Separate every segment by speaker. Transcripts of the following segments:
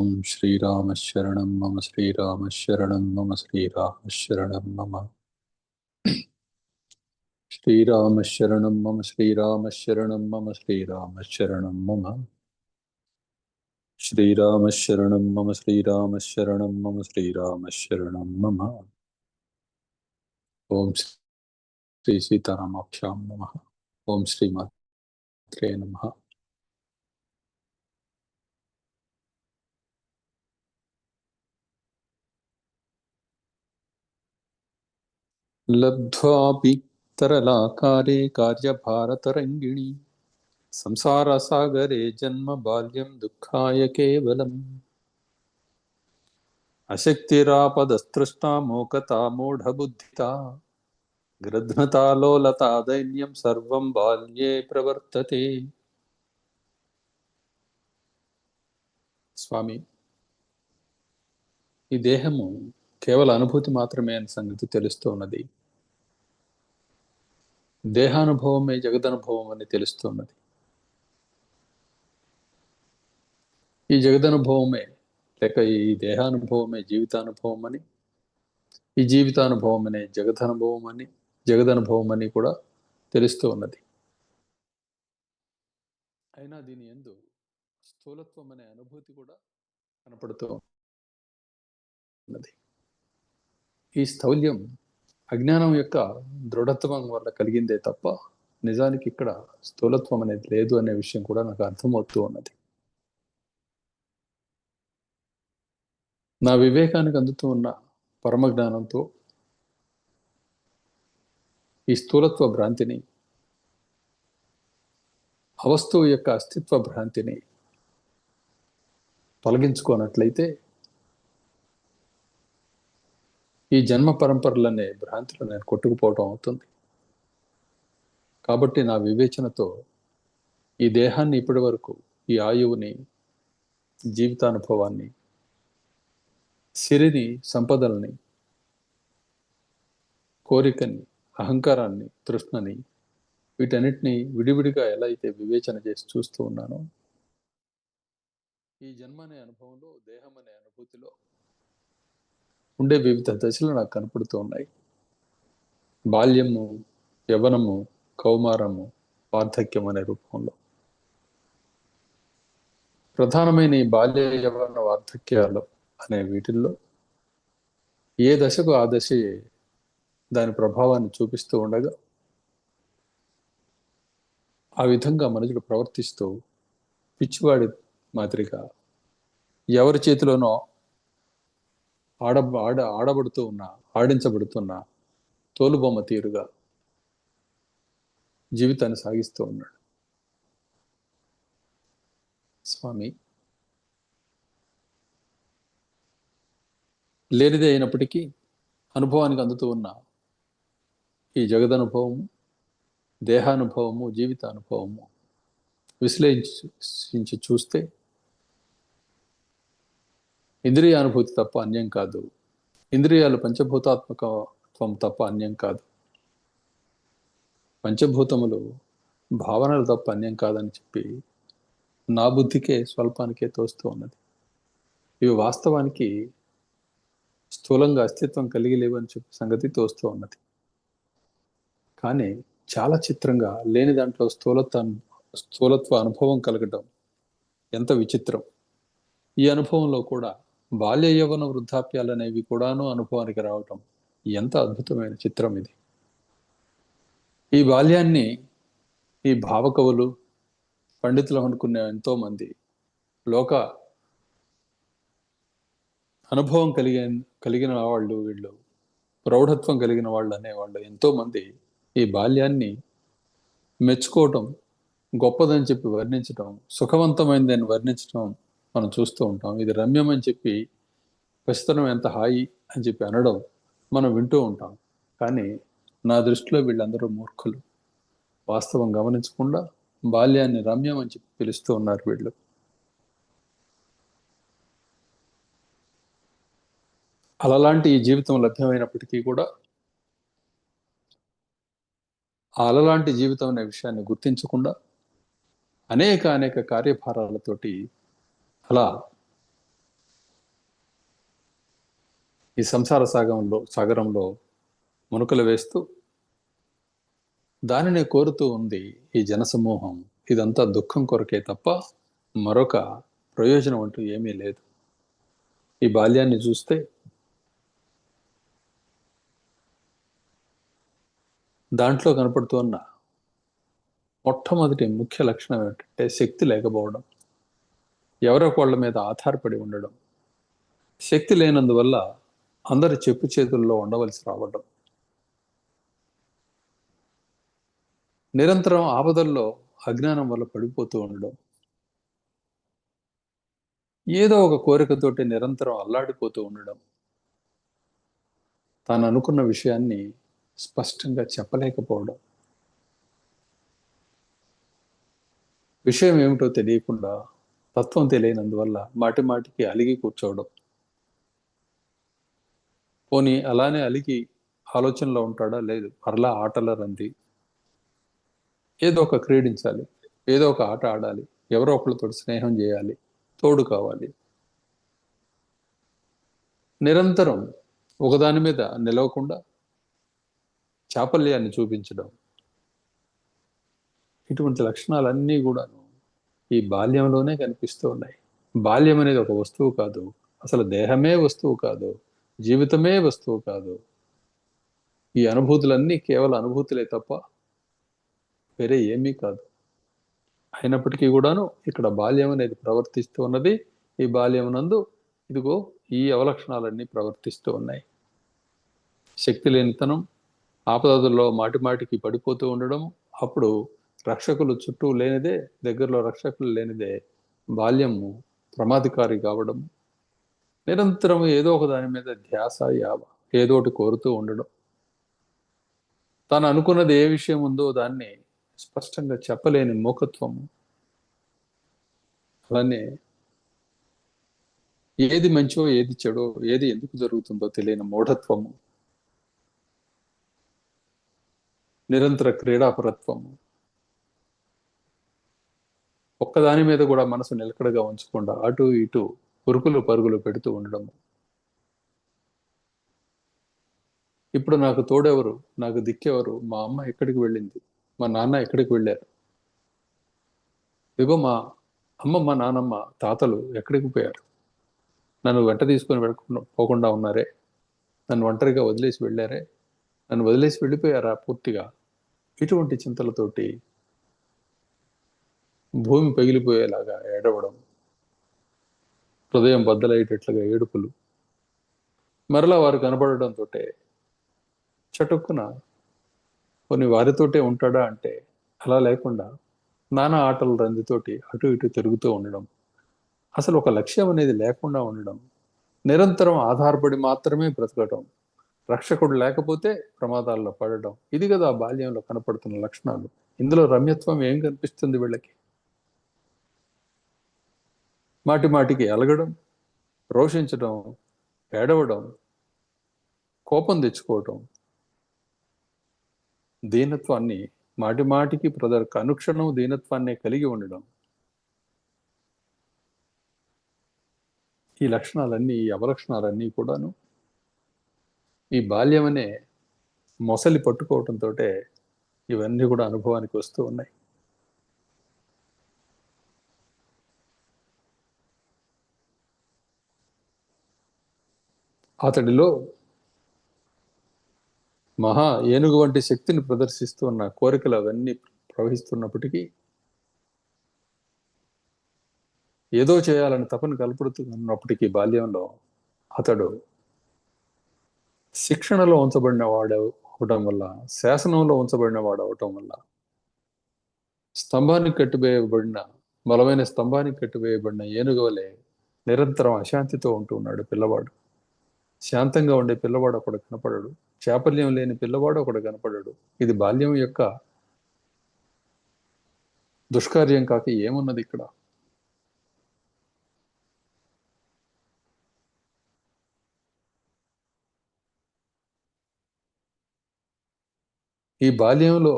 Speaker 1: ॐ श्रीरामशरणं मम श्रीरामशरणं मम श्रीरामशरणं मम। श्रीरामशरणं मम श्रीरामशरणं मम श्रीरामशरणं मम। श्रीरामशरणं मम श्रीरामशरणं मम श्रीरामशरणं मम। ॐ श्रीसीतारामाभ्यां नमः। ॐ श्रीमात्रे नमः। లబ్ధ్వాపి తరలాకారే కార్యభారతరంగిణి సంసారసాగరే జన్మ బాల్యం దుఃఖాయ కేవలం అశక్తిరాపదస్తృష్టామోకతా మూఢబుద్ధిత గ్రధ్నతాలోలతా దైన్యం సర్వం బాల్యే ప్రవర్తతే స్వామి ఈ దేహము కేవల అనుభూతి మాత్రమే అనే సంగతి తెలుస్తూ ఉన్నది. దేహానుభవమే జగదనుభవం అని తెలుస్తున్నది. ఈ జగదనుభవమే లేక ఈ దేహానుభవమే జీవితానుభవం అని ఈ జీవితానుభవం అనే జగదనుభవం అని జగదనుభవం అని కూడా తెలుస్తూ ఉన్నది. అయినా దీని ఎందు స్థూలత్వం అనే అనుభూతి కూడా కనపడుతూ ఉన్నది. ఈ స్థౌల్యం అజ్ఞానం యొక్క దృఢత్వం వల్ల కలిగిందే తప్ప నిజానికి ఇక్కడ స్థూలత్వం అనేది లేదు అనే విషయం కూడా నాకు అర్థమవుతూ ఉన్నది. నా వివేకానికి అందుతూ ఉన్న పరమ జ్ఞానంతో ఈ స్థూలత్వ భ్రాంతిని అవస్తువు యొక్క అస్తిత్వ భ్రాంతిని తొలగించుకోనట్లయితే ఈ జన్మ పరంపరలనే భ్రాంతిలో నేను కొట్టుకుపోవటం అవుతుంది. కాబట్టి నా వివేచనతో ఈ దేహాన్ని ఇప్పటి వరకు ఈ ఆయువుని జీవితానుభవాన్ని సిరిని సంపదల్ని కోరికని అహంకారాన్ని తృష్ణని వీటన్నిటిని విడివిడిగా ఎలా అయితే వివేచన చేసి చూస్తూ ఉన్నానో ఈ జన్మ అనే అనుభవంలో దేహం అనే అనుభూతిలో ఉండే వివిధ దశలు నాకు కనపడుతూ ఉన్నాయి. బాల్యము యవనము కౌమారము వార్ధక్యం అనే రూపంలో. ప్రధానమైన ఈ బాల్య యవన వార్ధక్యాలు అనే వీటిల్లో ఏ దశకు ఆ దశ దాని ప్రభావాన్ని చూపిస్తూ ఉండగా ఆ విధంగా మనుషులు ప్రవర్తిస్తూ పిచ్చివాడి మాదిరిగా ఎవరి చేతిలోనో ఆడ ఆడ ఆడబడుతూ ఉన్న ఆడించబడుతున్న తోలుబొమ్మ తీరుగా జీవితాన్ని సాగిస్తూ ఉన్నాడు. స్వామి లేనిదే అయినప్పటికీ అనుభవానికి అందుతూ ఉన్న ఈ జగదనుభవము దేహానుభవము జీవితానుభవము విశ్లేషించి చూస్తే ఇంద్రియ అనుభూతి తప్ప అన్యం కాదు. ఇంద్రియాలు పంచభూతాత్మకత్వం తప్ప అన్యం కాదు. పంచభూతములు భావనలు తప్ప అన్యం కాదని చెప్పి నా బుద్ధికే స్వల్పానికే తోస్తూ ఉన్నది. ఇవి వాస్తవానికి స్థూలంగా అస్తిత్వం కలిగి లేవని చెప్పి సంగతి తోస్తూ ఉన్నది. కానీ చాలా చిత్రంగా లేని దాంట్లో స్థూలత్వ స్థూలత్వ అనుభవం కలగడం ఎంత విచిత్రం. ఈ అనుభవంలో కూడా బాల్య యవన వృద్ధాప్యాలు అనేవి కూడాను అనుభవానికి రావటం ఎంత అద్భుతమైన చిత్రం ఇది. ఈ బాల్యాన్ని ఈ భావకవులు పండితులు అనుకునే ఎంతో మంది లోక అనుభవం కలిగి కలిగిన వాళ్ళు వీళ్ళు ప్రౌఢత్వం కలిగిన వాళ్ళు అనేవాళ్ళు ఎంతో మంది ఈ బాల్యాన్ని మెచ్చుకోవటం గొప్పదని చెప్పి వర్ణించటం సుఖవంతమైందని వర్ణించటం మనం చూస్తూ ఉంటాం. ఇది రమ్యం అని చెప్పి ప్రస్తుతం ఎంత హాయి అని చెప్పి అనడం మనం వింటూ ఉంటాం. కానీ నా దృష్టిలో వీళ్ళందరూ మూర్ఖులు. వాస్తవం గమనించకుండా బాల్యాన్ని రమ్యం అని చెప్పి పిలుస్తూ ఉన్నారు వీళ్ళు. అలలాంటి ఈ జీవితం లభ్యమైనప్పటికీ కూడా ఆ అలలాంటి జీవితం అనే విషయాన్ని గుర్తించకుండా అనేక అనేక కార్యభారాలతోటి అలా ఈ సంసార సాగంలో సాగరంలో మునుకలు వేస్తూ దానినే కోరుతూ ఉంది ఈ జనసమూహం. ఇదంతా దుఃఖం కొరకే తప్ప మరొక ప్రయోజనం అంటూ ఏమీ లేదు. ఈ బాల్యాన్ని చూస్తే దాంట్లో కనపడుతున్న మొట్టమొదటి ముఖ్య లక్షణం ఏంటంటే శక్తి లేకపోవడం. ఎవరొకళ్ళ మీద ఆధారపడి ఉండడం శక్తి లేనందువల్ల అందరి చెప్పు చేతుల్లో ఉండవలసి రావడం. నిరంతరం ఆపదల్లో అజ్ఞానం వల్ల పడిపోతూ ఉండడం. ఏదో ఒక కోరికతోటి నిరంతరం అల్లాడిపోతూ ఉండడం. తాను అనుకున్న విషయాన్ని స్పష్టంగా చెప్పలేకపోవడం. విషయం ఏమిటో తెలియకుండా తత్వం తెలియనందువల్ల మాటి మాటికి అలిగి కూర్చోవడం. పోనీ అలానే అలిగి ఆలోచనలో ఉంటాడా? లేదు. మరలా ఆటల రంది. ఏదో ఒక క్రీడించాలి. ఏదో ఒక ఆట ఆడాలి. ఎవరో ఒకరితో స్నేహం చేయాలి. తోడు కావాలి. నిరంతరం ఒకదాని మీద నిలవకుండా చాపల్యాన్ని చూపించడం. ఇటువంటి లక్షణాలన్నీ కూడాను ఈ బాల్యంలోనే కనిపిస్తూ ఉన్నాయి. బాల్యం అనేది ఒక వస్తువు కాదు. అసలు దేహమే వస్తువు కాదు. జీవితమే వస్తువు కాదు. ఈ అనుభూతులన్నీ కేవలం అనుభూతులే తప్ప వేరే ఏమీ కాదు. అయినప్పటికీ కూడాను ఇక్కడ బాల్యం అనేది ప్రవర్తిస్తూ ఉన్నది. ఈ బాల్యం నందు ఇదిగో ఈ అవలక్షణాలన్నీ ప్రవర్తిస్తూ ఉన్నాయి. శక్తి లేనితనం ఆపదలో మాటిమాటికి పడిపోతూ ఉండడం అప్పుడు రక్షకులు చుట్టూ లేనిదే దగ్గరలో రక్షకులు లేనిదే బాల్యము ప్రమాదకారి కావడం నిరంతరం ఏదో ఒక దాని మీద ధ్యాస యావ ఏదో ఒకటి కోరుతూ ఉండడం. తాను అనుకున్నది ఏ విషయం ఉందో దాన్ని స్పష్టంగా చెప్పలేని మూకత్వము. అలానే ఏది మంచో ఏది చెడో ఏది ఎందుకు జరుగుతుందో తెలియని మూఢత్వము. నిరంతర క్రీడాపరత్వము. ఒక్కదాని మీద కూడా మనసు నిలకడగా ఉంచకుండా అటు ఇటు ఉరుకులు పరుగులు పెడుతూ ఉండడము ఇప్పుడు నాకు తోడెవరు? నాకు దిక్కెవరు? మా అమ్మ ఎక్కడికి వెళ్ళింది? మా నాన్న ఎక్కడికి వెళ్ళారు? ఇదిగో మా అమ్మ మా నానమ్మ తాతలు ఎక్కడికి పోయారు? నన్ను వెంట తీసుకొని వెళ్ళకుండా పోకుండా ఉన్నారే? నన్ను ఒంటరిగా వదిలేసి వెళ్ళారే? నన్ను వదిలేసి వెళ్ళిపోయారా పూర్తిగా? ఇటువంటి చింతలతోటి భూమి పగిలిపోయేలాగా ఏడవడం హృదయం బద్దలయ్యేటట్లుగా ఏడుపులు. మరలా వారు కనబడడంతో చటుక్కున కొన్ని వారితోటే ఉంటాడా అంటే అలా లేకుండా నానా ఆటల రందితోటి అటు ఇటు తిరుగుతూ ఉండడం. అసలు ఒక లక్ష్యం అనేది లేకుండా ఉండడం. నిరంతరం ఆధారపడి మాత్రమే బ్రతకడం రక్షకుడు లేకపోతే ప్రమాదాల్లో పడడం. ఇది కదా బాల్యంలో కనపడుతున్న లక్షణాలు. ఇందులో రమ్యత్వం ఏం కనిపిస్తుంది వీళ్ళకి? మాటి మాటికి అలగడం రోషించడం ఏడవడం కోపం తెచ్చుకోవటం దీనత్వాన్ని మాటి మాటికి ప్రదర్ అనుక్షణం దీనత్వాన్ని కలిగి ఉండడం. ఈ లక్షణాలన్నీ ఈ అవలక్షణాలన్నీ కూడాను ఈ బాల్యమనే మొసలి పట్టుకోవటంతో ఇవన్నీ కూడా అనుభవానికి వస్తూ ఉన్నాయి. అతడిలో మహా ఏనుగు వంటి శక్తిని ప్రదర్శిస్తూ ఉన్న కోరికలు అవన్నీ ప్రవహిస్తున్నప్పటికీ ఏదో చేయాలని తపన కలపడుతున్నప్పటికీ బాల్యంలో అతడు శిక్షణలో ఉంచబడిన వాడు అవటం వల్ల శాసనంలో ఉంచబడిన వాడు అవటం వల్ల స్తంభానికి కట్టివేయబడిన బలమైన స్తంభానికి కట్టివేయబడిన ఏనుగు వలె నిరంతరం అశాంతితో ఉంటూ ఉన్నాడు పిల్లవాడు. శాంతంగా ఉండే పిల్లవాడు ఒకడు కనపడడు. చాపల్యం లేని పిల్లవాడు ఒకడు కనపడడు. ఇది బాల్యం యొక్క దుష్కార్యం కాక ఏమున్నది ఇక్కడ? ఈ బాల్యంలో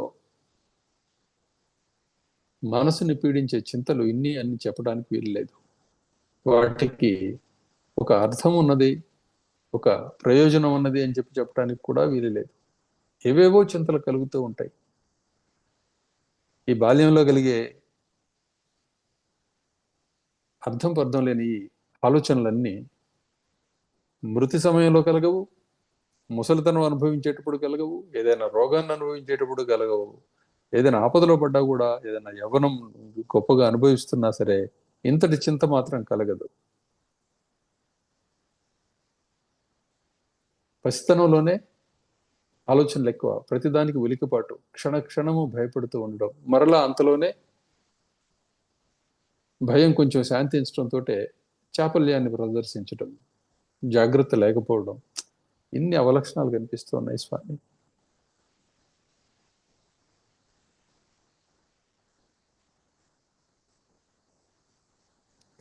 Speaker 1: మనసుని పీడించే చింతలు ఇన్ని అన్ని చెప్పడానికి వీల్లేదు వాటికి ఒక అర్థం ఉన్నది. ఒక ప్రయోజనం ఉన్నది అని చెప్పి చెప్పడానికి కూడా వీలు లేదు. ఏవేవో చింతలు కలుగుతూ ఉంటాయి. ఈ బాల్యంలో కలిగే అర్థం పర్థం లేని ఈ ఆలోచనలన్నీ మృతి సమయంలో కలగవు ముసలితనం అనుభవించేటప్పుడు కలగవు ఏదైనా రోగాన్ని అనుభవించేటప్పుడు కలగవు ఏదైనా ఆపదలో పడ్డా కూడా ఏదైనా యవ్వనం గొప్పగా అనుభవిస్తున్నా సరే ఇంతటి చింత మాత్రం కలగదు. పసితనంలోనే ఆలోచనలు ఎక్కువ. ప్రతిదానికి ఉలికిపాటు క్షణ క్షణము భయపడుతూ ఉండడం. మరలా అంతలోనే భయం కొంచెం శాంతించడంతో చాపల్యాన్ని ప్రదర్శించడం. జాగ్రత్త లేకపోవడం. ఇన్ని అవలక్షణాలు కనిపిస్తూ ఉన్నాయి స్వామి.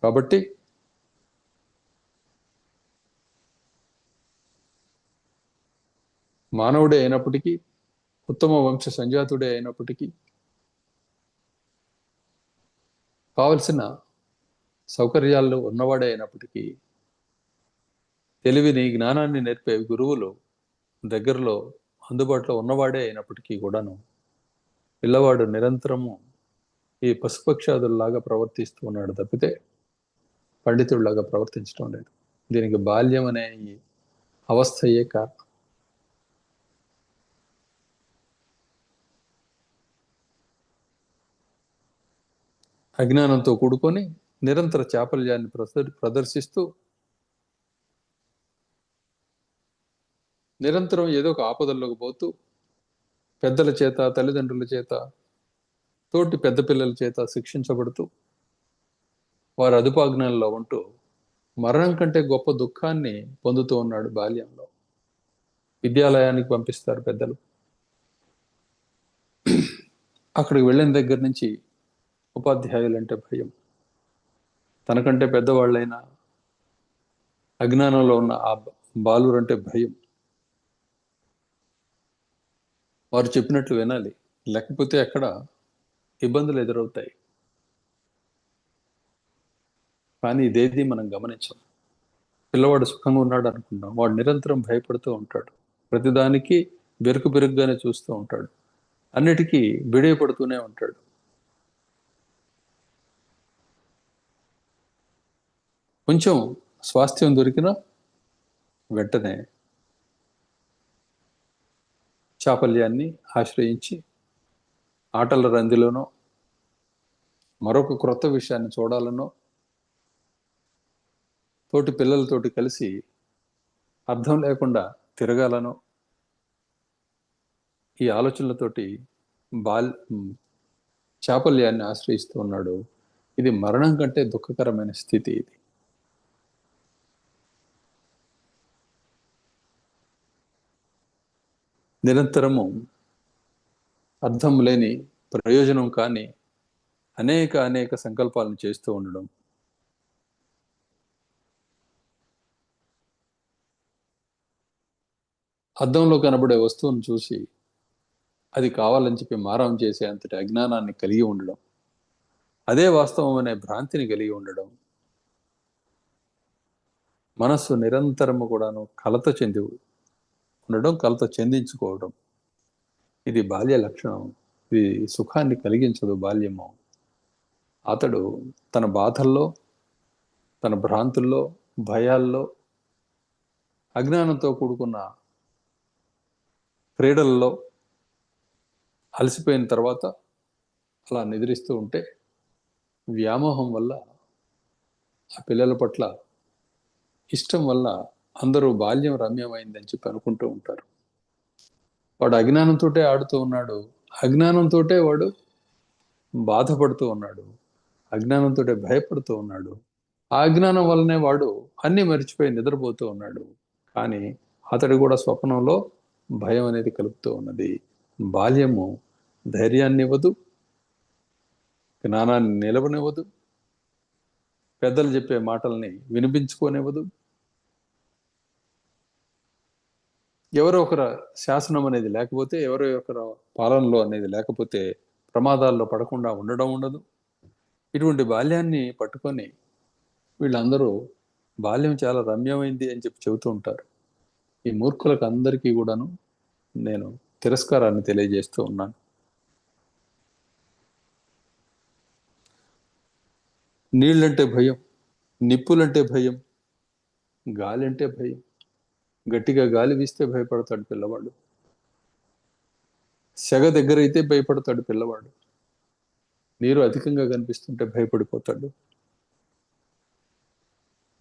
Speaker 1: కాబట్టి మానవుడే అయినప్పటికీ ఉత్తమ వంశ సంజాతుడే అయినప్పటికీ కావలసిన సౌకర్యాల్లో ఉన్నవాడే అయినప్పటికీ తెలివిని జ్ఞానాన్ని నేర్పే గురువులు దగ్గరలో అందుబాటులో ఉన్నవాడే అయినప్పటికీ కూడాను పిల్లవాడు నిరంతరము ఈ పశుపక్షాదుల్లాగా ప్రవర్తిస్తూ ఉన్నాడు తప్పితే పండితుడిలాగా ప్రవర్తించడం లేదు. దీనికి బాల్యం అనే ఈ అవస్థయే కారణం. అజ్ఞానంతో కూడుకొని నిరంతర చాపల్యాన్ని ప్రదర్- ప్రదర్శిస్తూ నిరంతరం ఏదో ఒక ఆపదల్లోకి పోతూ పెద్దల చేత తల్లిదండ్రుల చేత తోటి పెద్ద పిల్లల చేత శిక్షించబడుతూ వారి అదుపాజ్ఞానంలో ఉంటూ మరణం కంటే గొప్ప దుఃఖాన్ని పొందుతూ ఉన్నాడు బాల్యంలో. విద్యాలయానికి పంపిస్తారు పెద్దలు. అక్కడికి వెళ్ళిన దగ్గర నుంచి ఉపాధ్యాయులంటే భయం. తనకంటే పెద్దవాళ్ళైనా అజ్ఞానంలో ఉన్న ఆ బాలురంటే భయం. వారు చెప్పినట్లు వినాలి. లేకపోతే అక్కడ ఇబ్బందులు ఎదురవుతాయి. కానీ ఇదేది మనం గమనించం. పిల్లవాడు సుఖంగా ఉన్నాడు అనుకుంటాం వాడు నిరంతరం భయపడుతూ ఉంటాడు. ప్రతిదానికి బెరుకు బెరుగ్గానే చూస్తూ ఉంటాడు. అన్నిటికీ బిడియపడుతూనే ఉంటాడు. కొంచెం స్వాస్థ్యం దొరికినా వెంటనే చాపల్యాన్ని ఆశ్రయించి ఆటల రందిలోనో మరొక క్రొత్త విషయాన్ని చూడాలనో తోటి పిల్లలతోటి కలిసి అర్థం లేకుండా తిరగాలనో ఈ ఆలోచనలతోటి బాల్ చాపల్యాన్ని ఆశ్రయిస్తూ ఉన్నాడు. ఇది మరణం కంటే దుఃఖకరమైన స్థితి ఇది. నిరంతరము అర్థం లేని ప్రయోజనం కానీ అనేక అనేక సంకల్పాలను చేస్తూ ఉండడం. అద్దంలో కనబడే వస్తువును చూసి అది కావాలని చెప్పి మారం చేసే అంతటి అజ్ఞానాన్ని కలిగి ఉండడం. అదే వాస్తవం అనే భ్రాంతిని కలిగి ఉండడం. మనస్సు నిరంతరము కూడాను కలత చెంది ఉండడం కలత చెందించుకోవడం ఇది బాల్య లక్షణం. ఇది సుఖాన్ని కలిగించదు బాల్యము. అతడు తన బాధల్లో తన భ్రాంతుల్లో భయాల్లో అజ్ఞానంతో కూడుకున్న క్రీడల్లో అలసిపోయిన తర్వాత అలా నిద్రిస్తూ ఉంటే వ్యామోహం వల్ల ఆ పిల్లల పట్ల ఇష్టం వల్ల అందరూ బాల్యం రమ్యమైందని చెప్పి అనుకుంటూ ఉంటారు. వాడు అజ్ఞానంతో ఆడుతూ ఉన్నాడు. అజ్ఞానంతో వాడు బాధపడుతూ ఉన్నాడు. అజ్ఞానంతో భయపడుతూ ఉన్నాడు. ఆ అజ్ఞానం వల్లనే వాడు అన్ని మర్చిపోయి నిద్రపోతూ ఉన్నాడు. కానీ అతడు కూడా స్వప్నంలో భయం అనేది కలుపుతూ ఉన్నది. బాల్యము ధైర్యాన్ని ఇవ్వదు. జ్ఞానాన్ని నిలవనివ్వదు. పెద్దలు చెప్పే మాటల్ని వినిపించుకోనివ్వదు. ఎవరో ఒకరు శాసనం అనేది లేకపోతే ఎవరో ఒకరు పాలనలో అనేది లేకపోతే ప్రమాదాల్లో పడకుండా ఉండడం ఉండదు. ఇటువంటి బాల్యాన్ని పట్టుకొని వీళ్ళందరూ బాల్యం చాలా రమ్యమైంది అని చెప్పి చెబుతూ ఉంటారు. ఈ మూర్ఖులకు అందరికీ కూడాను నేను తిరస్కారాన్ని తెలియజేస్తూ ఉన్నాను. నీళ్ళంటే భయం నిప్పులంటే భయం గాలి అంటే భయం గట్టిగా గాలి వీస్తే భయపడతాడు పిల్లవాడు. సెగ దగ్గర అయితే భయపడతాడు పిల్లవాడు. నీరు అధికంగా కనిపిస్తుంటే భయపడిపోతాడు.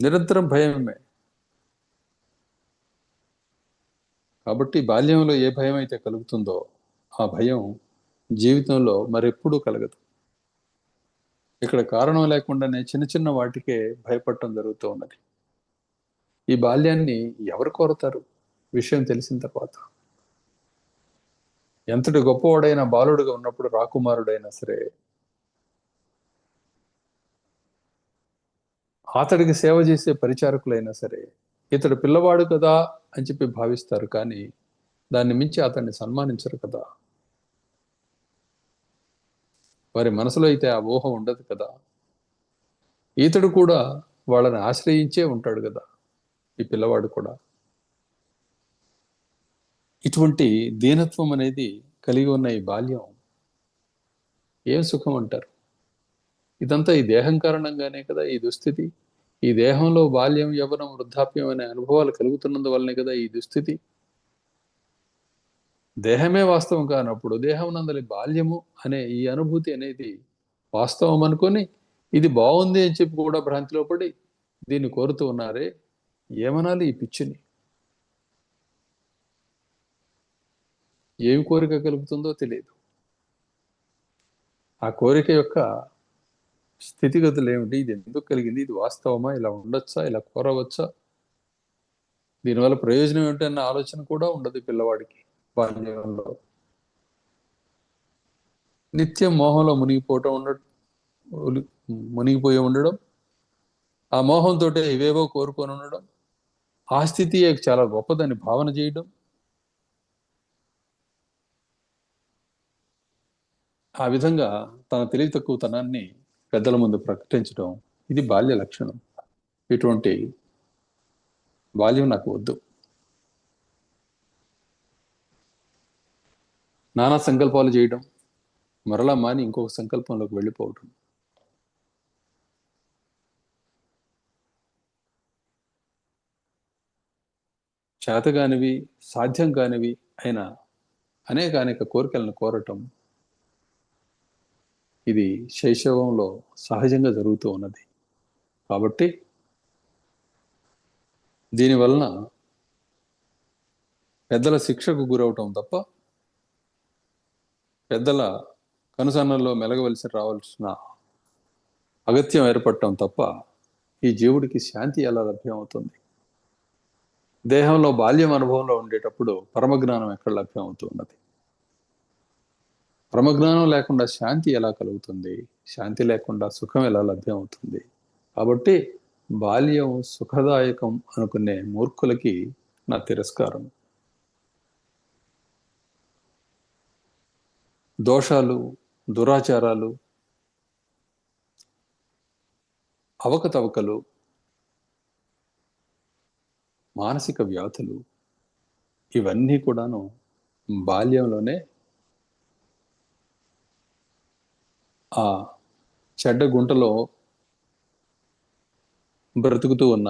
Speaker 1: నిరంతరం భయమే. కాబట్టి బాల్యంలో ఏ భయం అయితే కలుగుతుందో ఆ భయం జీవితంలో మరెప్పుడూ కలగదు. ఇక్కడ కారణం లేకుండానే చిన్న చిన్న వాటికే భయపడటం జరుగుతూ ఉన్నది. ఈ బాల్యాన్ని ఎవరు కోరతారు? విషయం తెలిసిన తర్వాత. ఎంతటి గొప్పవాడైన బాలుడుగా ఉన్నప్పుడు రాకుమారుడైనా సరే అతడికి సేవ చేసే పరిచారకులైనా సరే ఇతడు పిల్లవాడు కదా అని చెప్పి భావిస్తారు కానీ దాన్ని మించి అతన్ని సన్మానించరు కదా. వారి మనసులో అయితే ఆ ఊహ ఉండదు కదా. ఇతడు కూడా వాళ్ళని ఆశ్రయించే ఉంటాడు కదా. ఈ పిల్లవాడు కూడా. ఇటువంటి దీనత్వం అనేది కలిగి ఉన్న ఈ బాల్యం ఏం సుఖం అంటారు? ఇదంతా ఈ దేహం కారణంగానే కదా ఈ దుస్థితి? ఈ దేహంలో బాల్యం యవనం వృద్ధాప్యం అనే అనుభవాలు కలుగుతున్నందువల్లనే కదా ఈ దుస్థితి? దేహమే వాస్తవం కానప్పుడు దేహం నందలి బాల్యము అనే ఈ అనుభూతి అనేది వాస్తవం అనుకొని ఇది బాగుంది అని చెప్పి కూడా భ్రాంతిలో పడి దీన్ని కోరుతూ ఉన్నారే ఏమనాలి ఈ పిచ్చిని? ఏమి కోరిక కలుగుతుందో తెలియదు. ఆ కోరిక యొక్క స్థితిగతులు ఏమిటి? ఇది ఎందుకు కలిగింది? ఇది వాస్తవమా? ఇలా ఉండొచ్చా? ఇలా కోరవచ్చా? దీనివల్ల ప్రయోజనం ఏంటన్న ఆలోచన కూడా ఉండదు పిల్లవాడికి బాల్యంలో. నిత్యం మోహంలో మునిగిపోవటం ఉండడం మునిగిపోయి ఉండడం ఆ మోహంతో ఇవేవో కోరుకొని ఉండడం ఆ స్థితి చాలా గొప్పదని భావన చేయడం. ఆ విధంగా తన తెలివి తక్కువతనాన్ని పెద్దల ముందు ప్రకటించడం ఇది బాల్య లక్షణం. ఇటువంటి బాల్యం నాకు వద్దు. నానా సంకల్పాలు చేయడం మరలా మాని ఇంకొక సంకల్పంలోకి వెళ్ళిపోవటం. చేతగానివి సాధ్యం కానివి అయిన అనేక అనేక కోరికలను కోరటం ఇది శైశవంలో సహజంగా జరుగుతూ ఉన్నది. కాబట్టి దీనివలన పెద్దల శిక్షకు గురవటం తప్ప పెద్దల కనుసన్నల్లో మెలగవలసి రావాల్సిన అగత్యం ఏర్పడటం తప్ప ఈ జీవుడికి శాంతి ఎలా లభ్యమవుతుంది? దేహంలో బాల్యం అనుభవంలో ఉండేటప్పుడు పరమజ్ఞానం ఎక్కడ లభ్యం అవుతున్నది? పరమజ్ఞానం లేకుండా శాంతి ఎలా కలుగుతుంది? శాంతి లేకుండా సుఖం ఎలా లభ్యం అవుతుంది? కాబట్టి బాల్యం సుఖదాయకం అనుకునే మూర్ఖులకి నా తిరస్కారం. దోషాలు దురాచారాలు అవకతవకలు మానసిక వ్యాధులు ఇవన్నీ కూడాను బాల్యంలోనే ఆ చెడ్డ గుంటలో బ్రతుకుతూ ఉన్న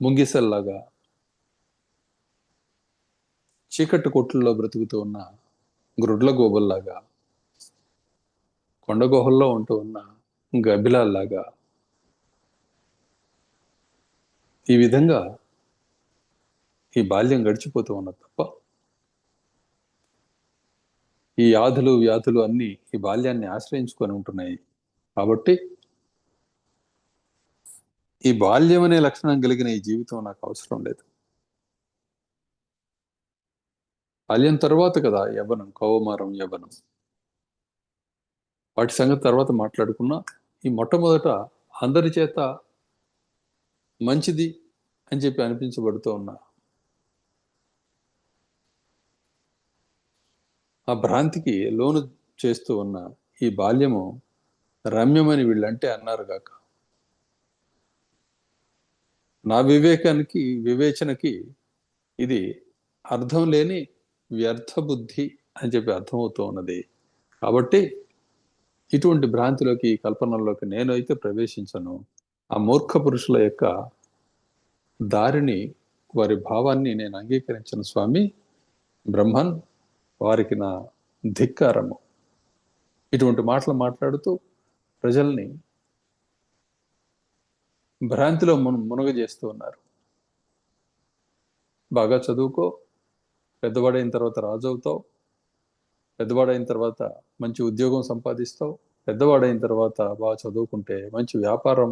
Speaker 1: ముంగిసల్లాగా చీకట్టు కొట్లలో బ్రతుకుతూ ఉన్న గ్రుడ్ల గోబల్లాగా కొండ గుహల్లో ఉంటూ ఉన్న గబిలాల్లాగా ఈ విధంగా ఈ బాల్యం గడిచిపోతూ ఉన్నది తప్ప ఈ వ్యాధులు వ్యాధులు అన్నీ ఈ బాల్యాన్ని ఆశ్రయించుకొని ఉంటున్నాయి. కాబట్టి ఈ బాల్యం అనే లక్షణం కలిగిన ఈ జీవితం నాకు అవసరం లేదు. బాల్యం తర్వాత కదా యవ్వనం కౌమారం యవ్వనం. వాటి సంగతి తర్వాత మాట్లాడుకున్నా ఈ మొట్టమొదట అందరి చేత మంచిది అని చెప్పి అనిపించబడుతూ ఉన్నా. ఆ భ్రాంతికి లోను చేస్తూ ఉన్న ఈ బాల్యము రమ్యమని వీళ్ళంటే అన్నారు గాక. నా వివేకానికి వివేచనకి ఇది అర్థం లేని వ్యర్థ బుద్ధి అని చెప్పి అర్థమవుతూ ఉన్నది. కాబట్టి ఇటువంటి భ్రాంతిలోకి కల్పనల్లోకి కల్పనలోకి నేను అయితే ప్రవేశించను. ఆ మూర్ఖ పురుషుల యొక్క దారిని వారి భావాన్ని నేను అంగీకరించిన స్వామి బ్రహ్మన్ వారికి నా ధిక్కారము. ఇటువంటి మాటలు మాట్లాడుతూ ప్రజల్ని భ్రాంతిలో మును మునుగ చేస్తూ ఉన్నారు. బాగా చదువుకో పెద్దవాడైన తర్వాత రాజు అవుతావు పెద్దవాడైన తర్వాత మంచి ఉద్యోగం సంపాదిస్తావు పెద్దవాడైన తర్వాత బాగా చదువుకుంటే మంచి వ్యాపారం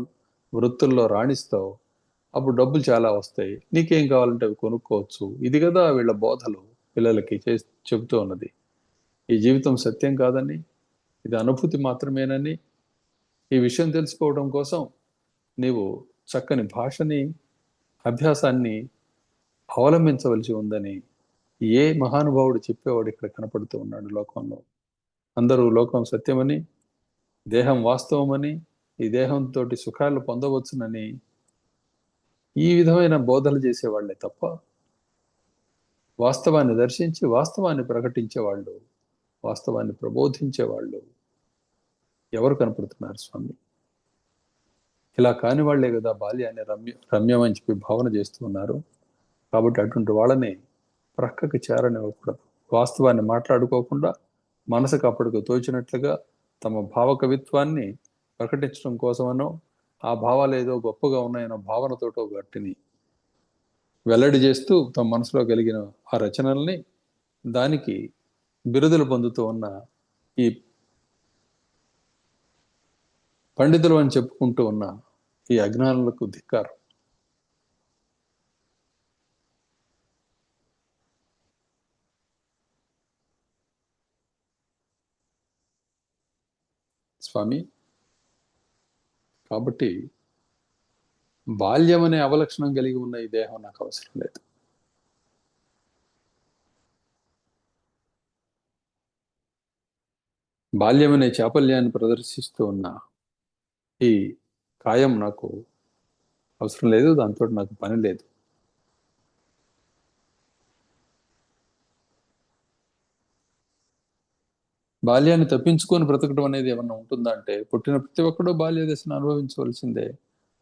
Speaker 1: వృత్తుల్లో రాణిస్తావు అప్పుడు డబ్బులు చాలా వస్తాయి. నీకేం కావాలంటే అవి కొనుక్కోవచ్చు. ఇది కదా వీళ్ళ బోధలు పిల్లలకి చే చెబుతూ ఉన్నది. ఈ జీవితం సత్యం కాదని ఇది అనుభూతి మాత్రమేనని ఈ విషయం తెలుసుకోవడం కోసం నీవు చక్కని భాషని అభ్యాసాన్ని అవలంబించవలసి ఉందని ఏ మహానుభావుడు చెప్పేవాడు ఇక్కడ కనపడుతూ ఉన్నాడు లోకంలో. అందరూ లోకం సత్యమని దేహం వాస్తవమని ఈ దేహంతో సుఖాలు పొందవచ్చునని ఈ విధమైన బోధలు చేసేవాళ్ళే తప్ప వాస్తవాన్ని దర్శించి వాస్తవాన్ని ప్రకటించేవాళ్ళు వాస్తవాన్ని ప్రబోధించేవాళ్ళు ఎవరు కనపడుతున్నారు స్వామి? ఇలా కాని వాళ్ళే కదా బాల్యాన్ని రమ్య రమ్యం అని చెప్పి భావన చేస్తూ ఉన్నారు. కాబట్టి అటువంటి వాళ్ళని ప్రక్కకి చేరనివ్వకూడదు. వాస్తవాన్ని మాట్లాడుకోకుండా మనసుకు అప్పటికి తోచినట్లుగా తమ భావ కవిత్వాన్ని ప్రకటించడం కోసమనో ఆ భావాలు ఏదో గొప్పగా ఉన్నాయనో భావనతోటో గట్టిని వెల్లడి చేస్తూ తమ మనసులో కలిగిన ఆ రచనల్ని దానికి బిరుదులు పొందుతూ ఉన్న ఈ పండితులు అని చెప్పుకుంటూ ఉన్న ఈ అజ్ఞానులకు ధిక్కారం. స్వామి కాబట్టి బాల్యం అనే అవలక్షణం కలిగి ఉన్న ఈ దేహం నాకు అవసరం లేదు. బాల్యం అనే చాపల్యాన్ని ప్రదర్శిస్తూ ఉన్న ఈ కాయం నాకు అవసరం లేదు దాంతో నాకు పని లేదు. బాల్యాన్ని తప్పించుకొని బ్రతకడం అనేది ఏమన్నా ఉంటుందా అంటే పుట్టిన ప్రతి ఒక్కడూ బాల్య దశను అనుభవించవలసిందే.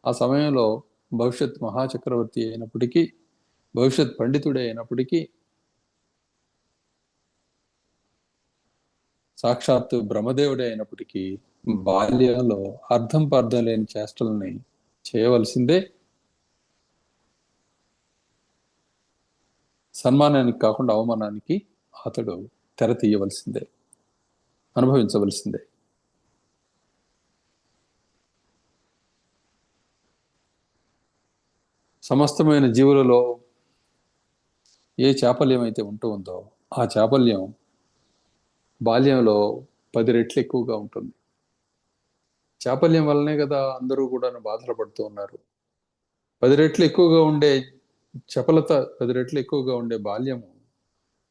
Speaker 1: ఆ సమయంలో భవిష్యత్ మహాచక్రవర్తి అయినప్పటికీ భవిష్యత్ పండితుడే అయినప్పటికీ సాక్షాత్తు బ్రహ్మదేవుడే అయినప్పటికీ బాల్యంలో అర్థం పార్థం లేని చేష్టలని చేయవలసిందే. సన్మానానికి కాకుండా అవమానానికి అతడు తెర తీయవలసిందే. అనుభవించవలసిందే. సమస్తమైన జీవులలో ఏ చాపల్యం అయితే ఉంటూ ఉందో ఆ చాపల్యం బాల్యంలో పది రెట్లు ఎక్కువగా ఉంటుంది. చాపల్యం వల్లనే కదా అందరూ కూడా బాధలు పడుతూ ఉన్నారు. పది రెట్లు ఎక్కువగా ఉండే చపలత పది రెట్లు ఎక్కువగా ఉండే బాల్యము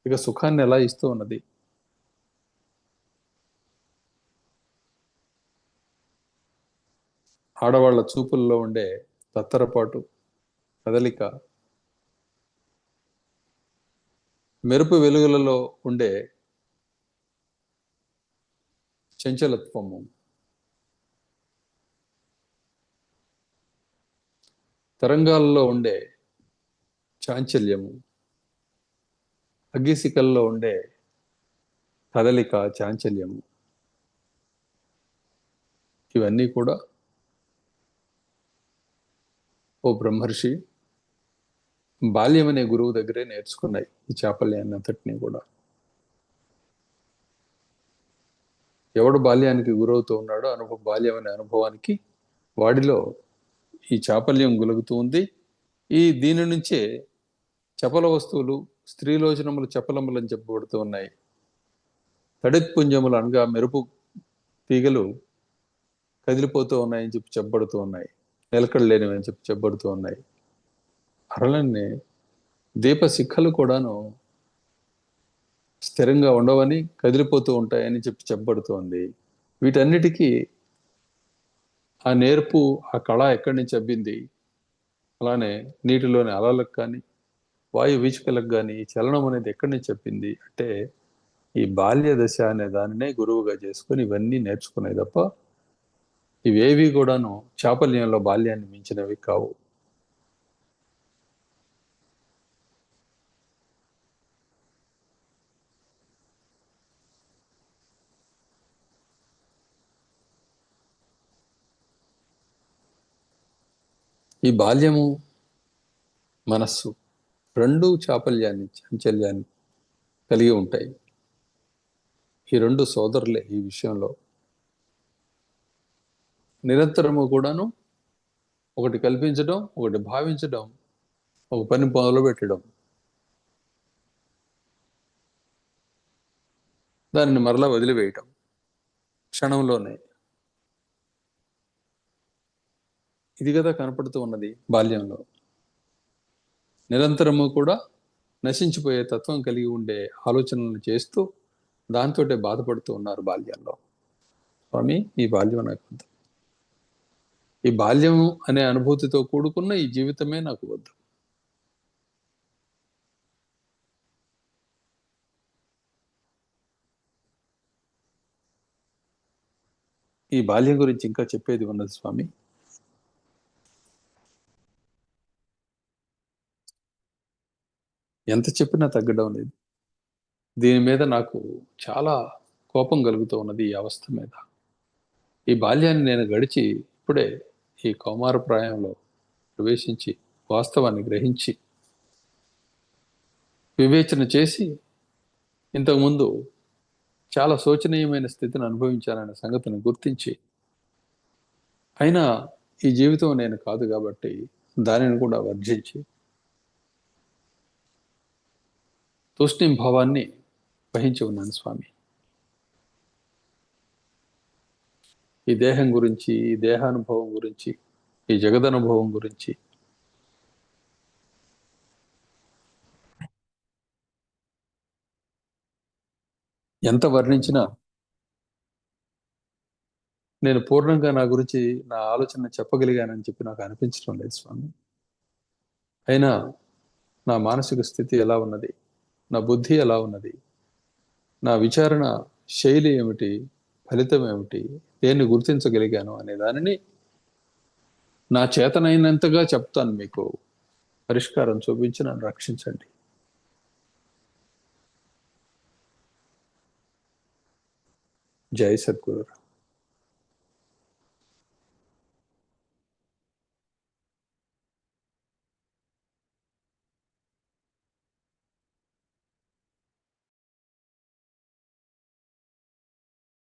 Speaker 1: ఇక సుఖాన్ని ఎలా ఇస్తూ ఉన్నది? ఆడవాళ్ళ చూపుల్లో ఉండే తత్తరపాటు కదలిక మెరుపు వెలుగులలో ఉండే చంచలత్వము. తరంగాల్లో ఉండే చాంచల్యము. అగ్గిసికల్లో ఉండే కదలిక చాంచల్యము. ఇవన్నీ కూడా ఓ బ్రహ్మర్షి బాల్యం అనే గురువు దగ్గరే నేర్చుకున్నాయి ఈ చాపల్యాన్నంతటినీ కూడా. ఎవడు బాల్యానికి గురవుతూ ఉన్నాడో అనుభవ బాల్యం అనే అనుభవానికి వాడిలో ఈ చాపల్యం గులుగుతూ ఉంది. ఈ దీని నుంచే చపల వస్తువులు స్త్రీలోచనములు చపలములు అని చెప్పబడుతూ ఉన్నాయి. తడిత్పుంజములు అనగా మెరుపు తీగలు కదిలిపోతూ ఉన్నాయని చెప్పి చెప్పబడుతూ ఉన్నాయి. నిలకడలేనివి అని చెప్పి చెప్పబడుతూ ఉన్నాయి. అరలన్నీ దీప శిఖలు కూడాను స్థిరంగా ఉండవని కదిలిపోతూ ఉంటాయని చెప్పి చెప్పబడుతోంది. వీటన్నిటికీ ఆ నేర్పు ఆ కళ ఎక్కడి నుంచి అబ్బింది? అలానే నీటిలోని అలలకు కానీ వాయు వీచుకలకు కానీ చలనం అనేది ఎక్కడి నుంచి చెప్పింది అంటే ఈ బాల్య దశ అనే దానినే గురువుగా చేసుకొని ఇవన్నీ నేర్చుకునే తప్ప ఇవేవి కూడాను చాపల్యంలో బాల్యాన్ని మించినవి కావు. ఈ బాల్యము మనస్సు రెండు చాపల్యాన్ని చాంచల్యాన్ని కలిగి ఉంటాయి. ఈ రెండు సోదరులే ఈ విషయంలో. నిరంతరము కూడాను ఒకటి కల్పించడం ఒకటి భావించడం ఒక పని మొదలు పెట్టడం. దానిని మరలా వదిలివేయటం క్షణంలోనే. ఇది కదా కనపడుతూ ఉన్నది బాల్యంలో. నిరంతరము కూడా నశించిపోయే తత్వం కలిగి ఉండే ఆలోచనలు చేస్తూ దాంతో బాధపడుతూ ఉన్నారు బాల్యంలో. స్వామి ఈ బాల్యం నాకు ఈ బాల్యం అనే అనుభూతితో కూడుకున్న ఈ జీవితమే నాకు వద్దు. ఈ బాల్యం గురించి ఇంకా చెప్పేది ఉన్నది స్వామి. ఎంత చెప్పినా తగ్గడం లేదు. దీని మీద నాకు చాలా కోపం కలుగుతూ ఉన్నది ఈ అవస్థ మీద. ఈ బాల్యాన్ని నేను గడిచి ఇప్పుడే ఈ కౌమార ప్రాయంలో ప్రవేశించి వాస్తవాన్ని గ్రహించి వివేచన చేసి ఇంతకుముందు చాలా శోచనీయమైన స్థితిని అనుభవించాననే సంగతిని గుర్తించి అయినా ఈ జీవితం నేను కాదు కాబట్టి దానిని కూడా వర్జించి తూష్ణీం భావాన్ని వహించి ఉన్నాను స్వామి. ఈ దేహం గురించి ఈ దేహానుభవం గురించి ఈ జగదనుభవం గురించి. ఎంత వర్ణించినా నేను పూర్ణంగా నా గురించి నా ఆలోచన చెప్పగలిగానని చెప్పి నాకు అనిపించడం లేదు స్వామి. అయినా నా మానసిక స్థితి ఎలా ఉన్నది? నా బుద్ధి ఎలా ఉన్నది? నా విచారణ శైలి ఏమిటి? ఫలితం ఏమిటి? దేన్ని గుర్తించగలిగాను అనే దానిని నా చేతనైనంతగా చెప్తాను మీకు. పరిష్కారం చూపించి నన్ను రక్షించండి. జై సద్గురు.